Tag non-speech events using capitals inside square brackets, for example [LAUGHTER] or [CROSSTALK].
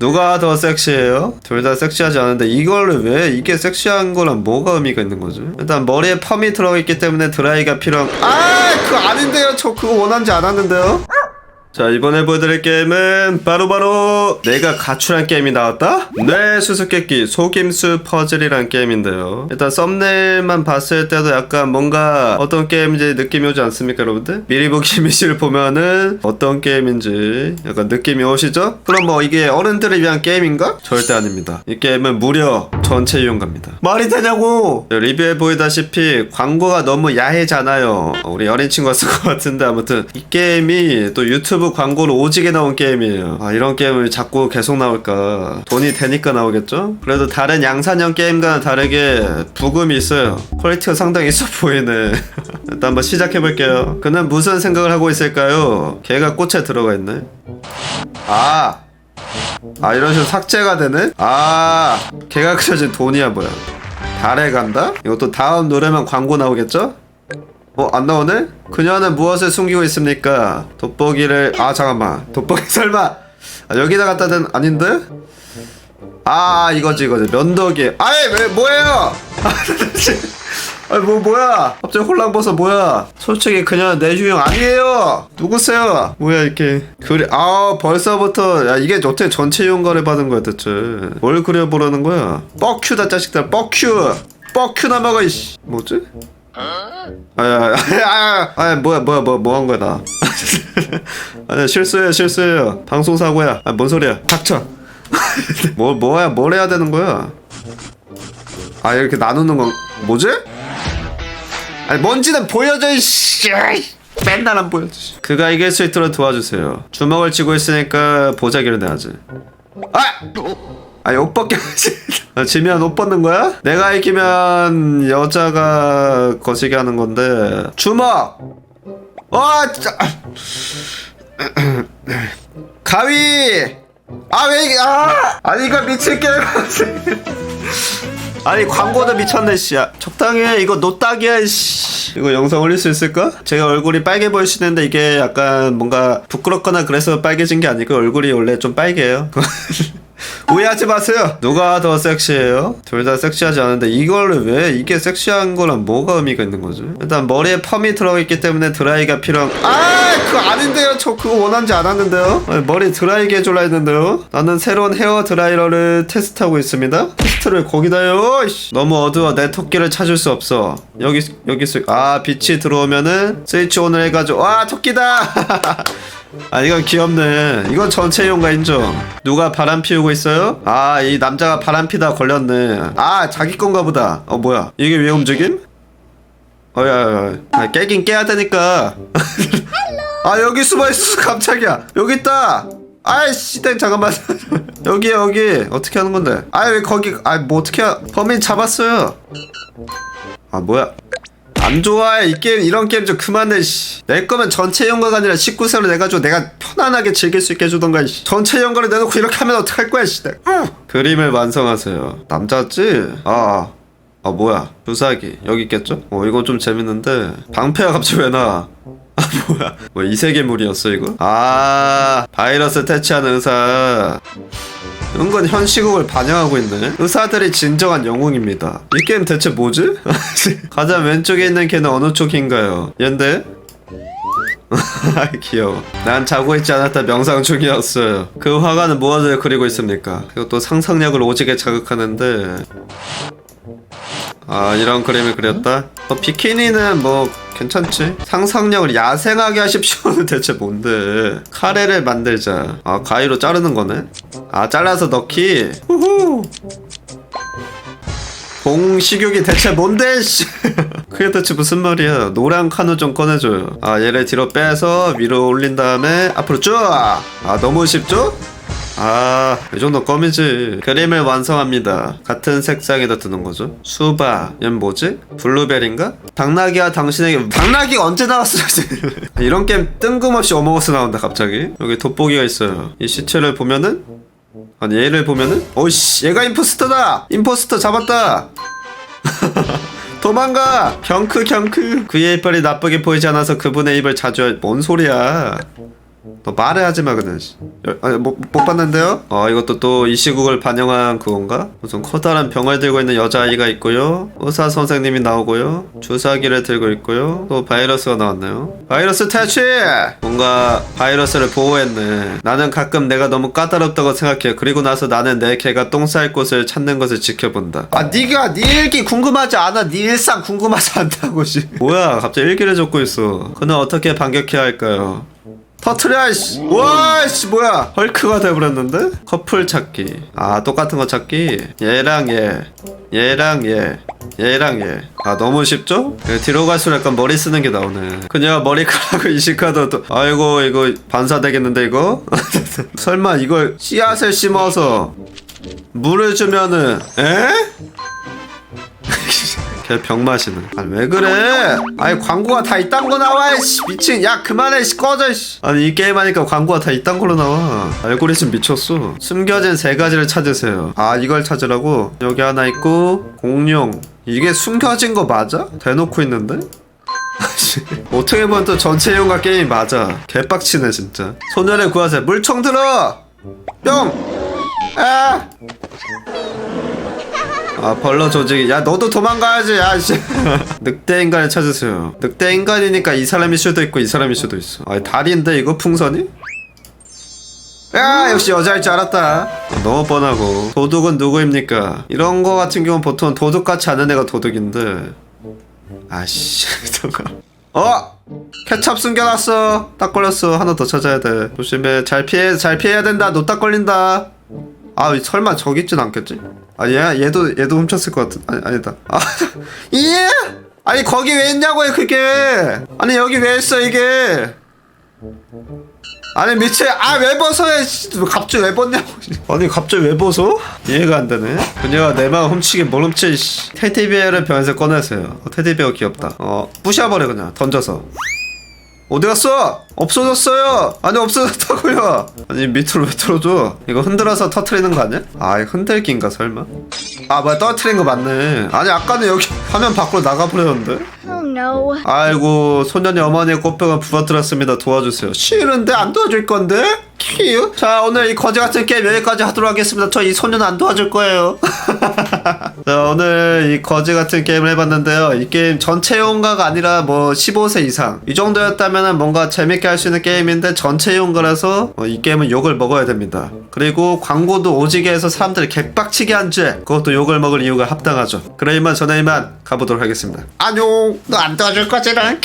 누가 더 섹시해요? 둘 다 섹시하지 않은데 이거를 왜 이게 섹시한 거랑 뭐가 의미가 있는 거지? 일단 머리에 펌이 들어있기 때문에 드라이가 필요한 아 그거 아닌데요 저 그거 원하지 않았는데요 자 이번에 보여드릴 게임은 바로 바로 내가 가출한 게임이 나왔다? 뇌 수수께끼 속임수 퍼즐이란 게임인데요 일단 썸네일만 봤을 때도 약간 뭔가 어떤 게임인지 느낌이 오지 않습니까 여러분들? 미리 보기 [LAUGHS] 이미지를 보면은 어떤 게임인지 약간 느낌이 오시죠? 그럼 뭐 이게 어른들을 위한 게임인가? 절대 아닙니다 이 게임은 무려 전체 이용가입니다 말이 되냐고 리뷰에 보이다시피 광고가 너무 야해잖아요 우리 어린 친구가 쓴것 같은데 아무튼 이 게임이 또 유튜브 광고로 오지게 나온 게임이에요 아 이런 게임을 자꾸 계속 나올까 돈이 되니까 나오겠죠? 그래도 다른 양산형 게임과는 다르게 부금이 있어요 퀄리티가 상당히 있어 보이네 [LAUGHS] 일단 한번 시작해볼게요 그는 무슨 생각을 하고 있을까요? 걔가 꽃에 들어가 있네 아 아 이런 식으로 삭제가 되네? 아 걔가 그려진 돈이야 뭐야 달에 간다? 이것도 다음 노래만 광고 나오겠죠? 어, 안 나오네? 그녀는 무엇을 숨기고 있습니까? 돋보기를, 아, 잠깐만. 돋보기 [LAUGHS] 설마, 아, 여기다 갖다 댄, 아닌데? 아, 이거지, 이거지. 면도기. 아이, 왜, 뭐예요? [LAUGHS] 아, 뭐, 뭐야? 갑자기 홀랑벗어, 뭐야? 솔직히 그녀는 내 유형 아니에요! 누구세요? 뭐야, 이렇게. 그래, 아, 벌써부터, 야, 이게 어떻게 전체 이용가를 받은 거야, 대체. 뭘 그려보라는 거야? 뻑큐다, 자식들, 뻑큐! 뻑큐나 먹어, 이씨. 뭐지? 아야 아야 아 뭐야 뭐야 뭐 뭐 한 거야 나. [LAUGHS] 아니 실수예요 실수예요. 방송 사고야. 아 뭔 소리야? 닥쳐. [LAUGHS] 뭐 뭐야 뭘 해야 되는 거야? 아 이렇게 나누는 건 뭐지? 아니 뭔지는 보여줘 이씨. 맨날 안 보여줘 씨. 그가 이길 수 있도록 도와주세요. 주먹을 쥐고 있으니까 보자기를 내야지. 아 아니 옷 [LAUGHS] 아, 지면 옷 벗는 거야? 내가 이기면 여자가 거시기 하는 건데. 주먹! 와 진짜. [CLEARS THROAT] 가위! 아왜 이게 아! 아니 이거 미칠 게임 [LAUGHS] 아니 광고도 미쳤네 씨야 적당히 해. 이거 노딱이야 씨. 이거 영상 올릴 수 있을까? 제가 얼굴이 빨개 보이시는데 이게 약간 뭔가 부끄럽거나 그래서 빨개진 게 아니고 얼굴이 원래 좀 빨개요 [LAUGHS] 오해하지 마세요. 누가 더 섹시해요? 둘 다 섹시하지 않은데 이거를 왜 이게 섹시한 거랑 뭐가 의미가 있는 거지? 일단 머리에 펌이 들어있기 때문에 드라이가 필요한 아 그거 아닌데요. 저 그거 원하지 않았는데요. 머리 드라이게 해줄라 했는데요. 나는 새로운 헤어 드라이러를 테스트하고 있습니다. 테스트를 거기다요. 이씨. 너무 어두워 내 토끼를 찾을 수 없어. 여기 여기 있어. 아 빛이 들어오면은 스위치 온을 해가지고 와 토끼다. [LAUGHS] 아 이건 귀엽네. 이건 전체 이용가 인정. 누가 바람 피우고 있어요? 아 이 남자가 바람 피다 걸렸네. 아 자기 건가 보다. 어 뭐야? 이게 왜 움직임? 어야 아, 깨긴 깨야 되니까. [LAUGHS] 아 여기 숨어있어 깜짝이야. 여기 있다. 아이씨 땡 잠깐만. [LAUGHS] 여기 여기. 어떻게 하는 건데? 아 왜 거기 아 뭐 어떻게 하... 범인 잡았어요. 아 뭐야 안 좋아해 이 게임 이런 게임 좀 그만해 씨. 내 거면 전체 연가가 아니라 19세로 내가지고 내가 편안하게 즐길 수 있게 해주던가 씨. 전체 연가를 내놓고 이렇게 하면 어떡할 거야 씨. 응. 그림을 완성하세요 남자지? 아, 아 뭐야 주사기 여기 있겠죠? 어 이거 좀 재밌는데 방패가 갑자기 왜 나와 아 뭐야 뭐 이세계물이었어 이거? 아 바이러스 퇴치하는 의사 은근 현 시국을 반영하고 있네. 의사들이 진정한 영웅입니다. 이 게임 대체 뭐지? [LAUGHS] 가장 왼쪽에 있는 걔는 어느 쪽인가요? 얘인데? [LAUGHS] 귀여워. 난 자고 있지 않았다 명상 중이었어요. 그 화가는 무엇을 그리고 있습니까? 이것도 상상력을 오지게 자극하는데 아 이런 그림을 그렸다? 어, 비키니는 뭐 괜찮지? 상상력을 야생하게 하십시오는 [LAUGHS] 대체 뭔데 카레를 만들자 아 가위로 자르는 거네 아 잘라서 넣기 후후 봉식육이 대체 뭔데 씨 [LAUGHS] 그게 대체 무슨 말이야 노란 카누 좀 꺼내줘요 아 얘를 뒤로 빼서 위로 올린 다음에 앞으로 쭉아 너무 쉽죠? 아, 이 정도 껌이지. 그림을 완성합니다. 같은 색상에다 두는 거죠. 수박. 얘는 뭐지? 블루베리인가? 당나귀와 당신에게 당나귀가 언제 나왔어? [LAUGHS] 이런 게임 뜬금없이 어머거스 나온다 갑자기. 여기 돋보기가 있어요. 이 시체를 보면은 아니 얘를 보면은 어이씨 얘가 임포스터다. 임포스터 잡았다. [LAUGHS] 도망가! 경크 경크! 그의 이빨이 나쁘게 보이지 않아서 그분의 입을 자주 할... 뭔 소리야? 너 말해 하지 마 그냥. 아니 못, 못 봤는데요? 어 이것도 또 이 시국을 반영한 그건가? 무슨 커다란 병을 들고 있는 여자아이가 있고요. 의사 선생님이 나오고요. 주사기를 들고 있고요. 또 바이러스가 나왔네요. 바이러스 퇴치! 뭔가 바이러스를 보호했네. 나는 가끔 내가 너무 까다롭다고 생각해. 그리고 나서 나는 내 개가 똥 쌀 곳을 찾는 것을 지켜본다. 아 니가 네 일기 궁금하지 않아? 네 일상 궁금하지 않다고 씨. 뭐야 갑자기 일기를 적고 있어. 그는 어떻게 반격해야 할까요? 터트려 씨. 와씨 뭐야. 헐크가 돼버렸는데? 커플 찾기. 아 똑같은 거 찾기? 얘랑 얘. 얘랑 얘. 얘랑 얘 아 너무 쉽죠? 예, 뒤로 갈수록 약간 머리 쓰는 게 나오네. 그녀가 머리카락을 [LAUGHS] 이식하다 또 아이고 이거 반사되겠는데 이거? [LAUGHS] 설마 이걸 씨앗을 심어서 물을 주면은 에? 걔 병마시네. 아니 왜 그래? 아니 광고가 다 이딴 거 나와. 씨 미친. 야 그만해. 씨 꺼져. 씨. 아니 이 게임 하니까 광고가 다 이딴 걸로 나와. 알고리즘 미쳤어. 숨겨진 세 가지를 찾으세요. 아 이걸 찾으라고? 여기 하나 있고 공룡. 이게 숨겨진 거 맞아? 대놓고 있는데? 어떻게 보면 또 전체 이용과 게임이 맞아. 개빡치네 진짜. 소년을 구하세요. 물총 들어. 뿅. 아. 아 벌러 조직이. 야 너도 도망가야지 야씨. [LAUGHS] 늑대 인간을 찾으세요. 늑대 인간이니까 이 사람일 수도 있고 이 사람일 수도 있어. 아 다리인데 이거 풍선이? 야 역시 여자일 줄 알았다. 너무 뻔하고. 도둑은 누구입니까? 이런 거 같은 경우는 보통 도둑 같지 않은 애가 도둑인데. 아씨 [LAUGHS] 잠깐. 어? 케찹 숨겨놨어. 딱 걸렸어. 하나 더 찾아야 돼. 조심해. 잘 피해 잘 피해야 된다. 너딱 걸린다 아 설마 저기 있진 않겠지? 아 얘, 얘도 얘도 훔쳤을 것 같은 아니 아니다. 아 [LAUGHS] 예? 아니 거기 왜 있냐고요 그게! 아니 여기 왜 있어 이게? 아니 미친 아왜 벗어요 씨, 갑자기 왜 벗냐고. [LAUGHS] 아니 갑자기 왜 벗어? 이해가 안 되네. 그녀가 내 마음 훔치긴 뭘 훔치 씨. 테디베어를 병에서 꺼내세요. 어, 테디베어 귀엽다. 어 부셔버려 그냥. 던져서 어디 갔어? 없어졌어요. 아니 없어졌다고요. 아니 밑으로 왜 틀어줘? 이거 흔들어서 터트리는 거 아니야? 아 흔들기인가 설마? 아 뭐야 떨어뜨린 거 맞네. 아니 아까는 여기 [LAUGHS] 화면 밖으로 나가버렸는데? Oh. 아이고 소년이 어머니의 꽃병을 부러뜨렸습니다. 도와주세요. 싫은데 안 도와줄 건데? 큐. 자 오늘 이 거지 같은 게임 여기까지 하도록 하겠습니다. 저 이 소년 안 도와줄 거예요. [LAUGHS] 자 오늘 이 거지 같은 게임을 해봤는데요. 이 게임 전체 용가가 아니라 뭐 15세 이상 이 정도였다면 뭔가 재밌게 할 수 있는 게임인데 전체 용가라서 어, 이 게임은 욕을 먹어야 됩니다. 그리고 광고도 오지게 해서 사람들이 개빡치게 한 죄 그것도 욕을 먹을 이유가 합당하죠. 그래 이만 저는 이만 가보도록 하겠습니다. 안녕. 너 안 도와줄 거지 난.